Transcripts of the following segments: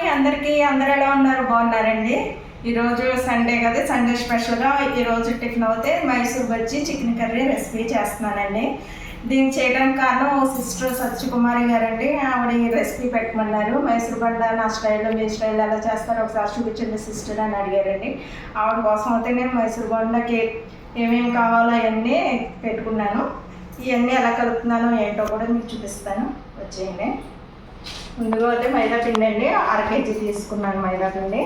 Hi అందరికీ అందరు ఎలా ఉన్నారు? బాగున్నారండి? ఈరోజు సండే కదా సండే స్పెషల్గా ఈరోజు టిఫిన్ అయితే Mysore bajji chicken curry recipe చేస్తున్నానండి. దీన్ని చేయడానికి కారణం సిస్టర్ సత్యకుమారి గారండి. ఆవిడ ఈ రెసిపీ పెట్టమన్నారు. మైసూర్ బండ నా స్టైల్లో మీ స్టైల్ ఎలా చేస్తారో ఒకసారి చూపించండి సిస్టర్ అని అడిగారండి. ఆవిడ కోసం అయితే నేను మైసూర్ బండకి ఏమేమి కావాలో అవన్నీ పెట్టుకున్నాను. ఇవన్నీ ఎలా కలుపుతున్నానో ఏంటో కూడా మీకు చూపిస్తాను. వచ్చేయండి. ముందుగా అయితే మైదా పిండి అండి. అర కేజీ తీసుకున్నాను మైదా పిండి.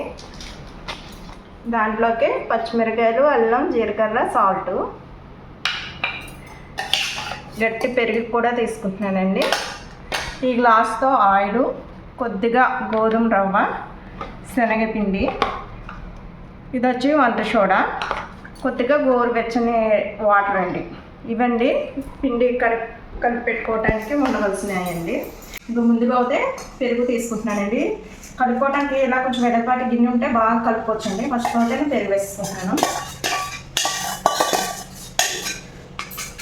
దాంట్లోకి పచ్చిమిరకాయలు అల్లం జీలకర్ర సాల్ట్. గట్టి పెరుగు కూడా తీసుకుంటున్నానండి. ఈ గ్లాస్తో ఆయిల్ కొద్దిగా గోధుమ రవ్వ శనగపిండి. ఇది వచ్చి వంట సోడా. కొద్దిగా గోరువెచ్చని వాటర్ అండి. ఇవండి పిండి కలిపి కలిపి పెట్టుకోవడానికి ఉండవలసినాయండి. ఇప్పుడు ముందుగా అయితే పెరుగు తీసుకుంటున్నానండి. కలుపుకోవడానికి ఇలా కొంచెం వెడపాటి గిన్నె ఉంటే బాగా కలుపుకోవచ్చండి. ఫస్ట్ అయితే నేను పెరుగు వేసుకుంటున్నాను.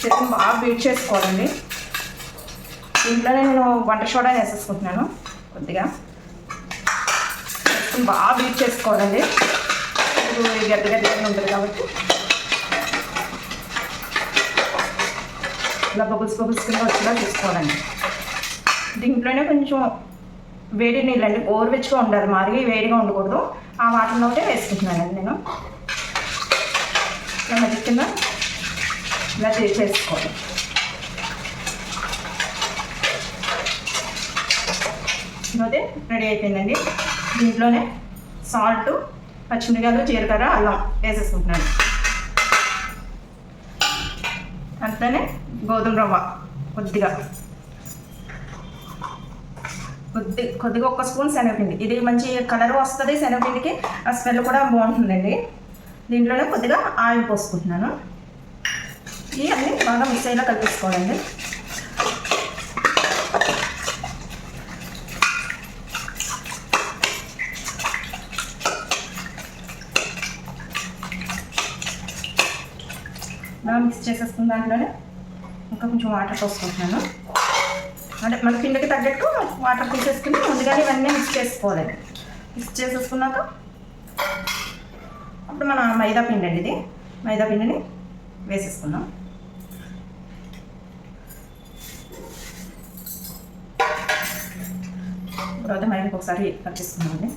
పెరుగు బాగా బీట్ చేసుకోవాలండి. ఇంట్లో నేను వంట సోడా వేసేసుకుంటున్నాను కొద్దిగా. బాగా బీట్ చేసుకోవాలండి. ఇప్పుడు గడ్డ గడ్డ ఉంటుంది కాబట్టి. ఇలా బబుల్స్ బబుల్స్ కింద వచ్చేలా చూసుకోవాలండి. దీంట్లోనే కొంచెం వేడి నీళ్ళు నీళ్ళండి ఓర్వెచ్చుగా ఉండాలి మరీ వేడిగా ఉండకూడదు. ఆ వాటర్లోనే వేసుకుంటున్నానండి నేను. ఇలా మధ్య ఇలా చేసేసుకోవాలి ఇదైతే రెడీ అయిపోయిందండి. దీంట్లోనే సాల్ట్ పచ్చిమిరకాయలు జీలకర్ర అల్లం వేసేసుకుంటున్నాను. అంతనే గోధుమ రవ్వ కొద్దిగా. కొద్ది కొద్దిగా ఒక్క స్పూన్ శనగపిండి. ఇది మంచి కలర్ వస్తుంది శనగపిండికి ఆ స్మెల్ కూడా బాగుంటుందండి. దీంట్లోనే కొద్దిగా ఆయిల్ పోసుకుంటున్నాను. ఇవి అన్నీ బాగా మిక్స్ అయ్యేలా కలిపేసుకోవాలండి. బాగా మిక్స్ చేసేసుకున్న దాంట్లోనే ఇంకా కొంచెం వాటర్ పోసుకుంటున్నాను. అంటే మన పిండికి తగ్గట్టు వాటర్ తీసేసుకుని ముందుగానే ఇవన్నీ మిక్స్ చేసుకోవాలి. మిక్స్ చేసేసుకున్నాక అప్పుడు మన మైదా పిండి అండి ఇది. మైదా పిండిని వేసేసుకున్నాం ఇప్పుడు అయితే మైదాకి ఒకసారి కలిపిస్తున్నామండి అండి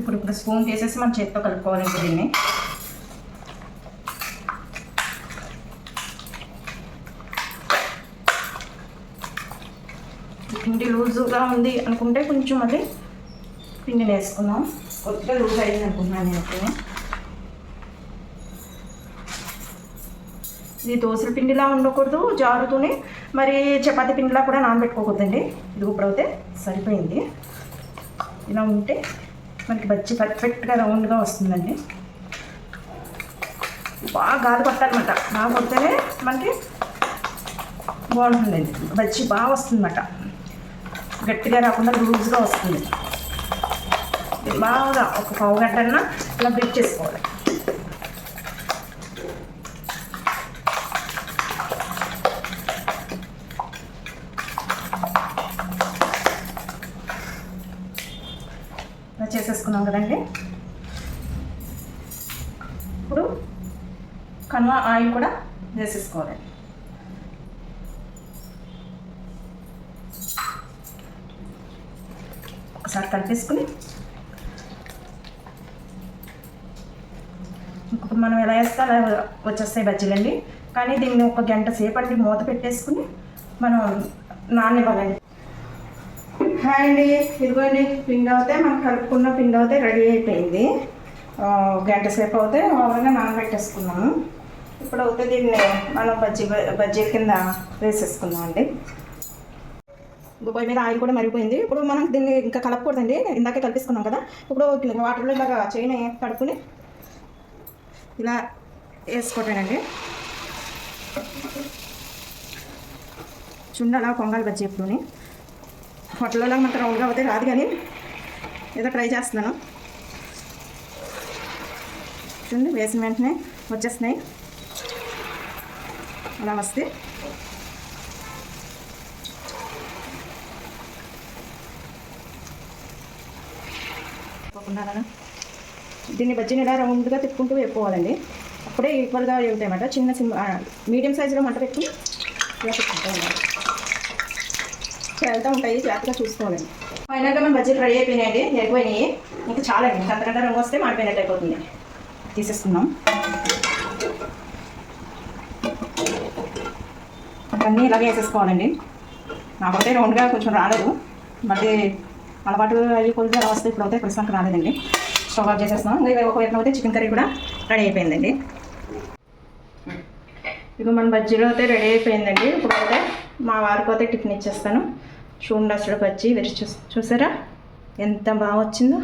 ఇప్పుడు ఇప్పుడు స్పూన్ తీసేసి మన చేతితో కలుపుకోవాలండి దీన్ని. పిండి లూజుగా ఉంది అనుకుంటే కొంచెం అది పిండిని వేసుకున్నాం కొద్దిగా లూజ్ అయింది అనుకుంటున్నాను నేను ఇప్పుడు ఇది దోశల పిండిలా ఉండకూడదు జారుతూనే. మరి చపాతీ పిండిలా కూడా నానబెట్టుకోకూడదండి. ఇది ఇప్పుడైతే సరిపోయింది. ఇలా ఉంటే మనకి బజ్జి పర్ఫెక్ట్గా రౌండ్గా వస్తుందండి. బాగా గాలి కొట్టాలన్నమాట. బాగా కొడితేనే మనకి బాగుంటుందండి. బజ్జి బాగా వస్తుందన్నమాట. గట్టిగా రాకుండా లూజ్గా వస్తుంది. బాగా ఒక పావు గంటన్నా ఇలా బిట్ చేసుకోవాలి. కన్వా ఆయిల్ కూడా వేసేసుకోవాలి. ఒకసారి కలిపేసుకుని ఇప్పుడు మనం ఎలా వేస్తే అలా వచ్చేస్తాయి బజ్జీలండి కానీ దీన్ని ఒక గంట సేపటి మూత పెట్టేసుకుని మనం నాననివ్వాలండి. హాయ్ అండి. ఇదిగోండి పిండి అవుతే మనం కలుపుకున్న పిండి అవుతే రెడీ అయిపోయింది. గంట సేపు అవుతే ఓవర్గా నానబెట్టేసుకున్నాము. ఇప్పుడు అయితే దీన్ని మనం బజ్జీ బజ్జీల కింద వేసేసుకుందాం అండి బొబ్బాయి మీద ఆయిల్ కూడా మరిగిపోయింది. ఇప్పుడు మనం దీన్ని ఇంకా కలపకూడదండి. ఇందాకే కలిపిస్తున్నాం కదా. ఇప్పుడు వాటర్లో ఇలాగా చేయని కడుపుని ఇలా వేసుకోవటానండి చుండలా పొంగల్ బజ్జీ ఎప్పుడుని. హోటల్లో మనకు రౌండ్గా అవుతే రాదు కానీ ఏదో ట్రై చేస్తున్నాను. చూడండి వేసిన వెంటనే వచ్చేస్తున్నాయి. వస్తే తప్పకుండా. దీన్ని బజ్జీని ఇలా రౌండ్గా తిప్పుకుంటూ వేపుకోవాలండి. అప్పుడే ఈక్వల్గా వేగుతాయన్నమాట చిన్న సిమ్ మీడియం సైజులో మంట పెట్టుకుని ఇలా ఉండాలి. వెళ్తూ ఉంటాయి జాగ్రత్తగా చూసుకోవాలండి. ఫైనల్గా మన బజ్జీలు రెడీ అయిపోయినాయండి. ఎరిపోయినాయి ఇంకా చాలా అండి అంతకంటే రంగు వస్తే మాడిపోయినట్టు అయిపోతుంది. తీసేసుకుందాం. అన్నీ ఇలాగే వేసేసుకోవాలండి నాకైతే రౌండ్గా కొంచెం రాలేదు. మళ్ళీ అలవాటు అయ్యి కొద్దిగా అలా వస్తే ఇప్పుడు అయితే ప్రస్తుతానికి రాలేదండి. స్టవ్ ఆఫ్ చేసేస్తున్నాం. ఇంకా ఒకవైపు అయితే చికెన్ కర్రీ కూడా రెడీ అయిపోయిందండి. ఇక మన బజ్జీలో అయితే రెడీ అయిపోయిందండి. ఇప్పుడు అయితే మా వారికి అయితే టిఫిన్ ఇచ్చేస్తాను. చూడండి అసలు బజ్జీ విరిచి చూసారా? ఎంత బాగా వచ్చిందో.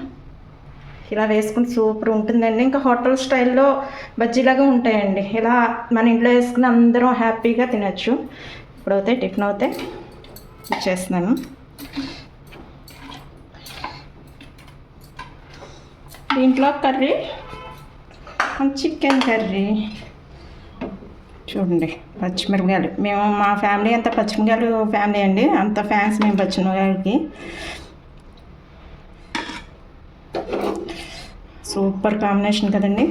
ఇలా వేసుకుని సూపర్ ఉంటుందండి. ఇంకా హోటల్ స్టైల్లో బజ్జీలాగా ఉంటాయండి. ఇలా మన ఇంట్లో వేసుకుని అందరం హ్యాపీగా తినచ్చు. ఇప్పుడైతే టిఫిన్ అయితే ఇచ్చేస్తున్నాను. దీంట్లో కర్రీ చికెన్ కర్రీ. చూడండి పచ్చిమిరపకాయలు. మేము మా ఫ్యామిలీ అంతా పచ్చిమిరపకాయలు ఫ్యామిలీ అండి. అంత ఫ్యాన్స్ మేము పచ్చిమిరపకాయలకి. సూపర్ కాంబినేషన్ కదండి.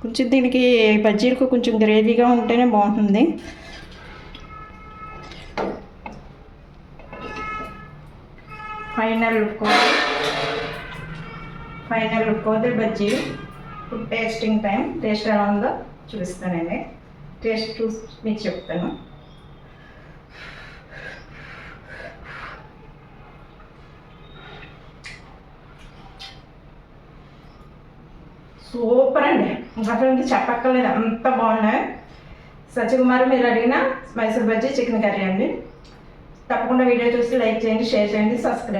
కొంచెం దీనికి బజ్జీలకు కొంచెం గ్రేవీగా ఉంటేనే బాగుంటుంది. Final look. ఫైనల్ లుక్ అయితే బజ్జీ. ఇప్పుడు టేస్టింగ్ టైం. టేస్ట్ ఎలా ఉందో చూపిస్తానండి. టేస్ట్ చూసి మీకు చెప్తాను. సూపర్ అండి. అసలు ఇంకా చెప్పక్కర్లేదు. అంత బాగున్నాయి. సత్యకుమార్ మీరు అడిగిన మైసూర్ బజ్జీ చికెన్ కర్రీ అండి. తప్పకుండా వీడియో చూసి లైక్ చేయండి షేర్ చేయండి సబ్స్క్రైబ్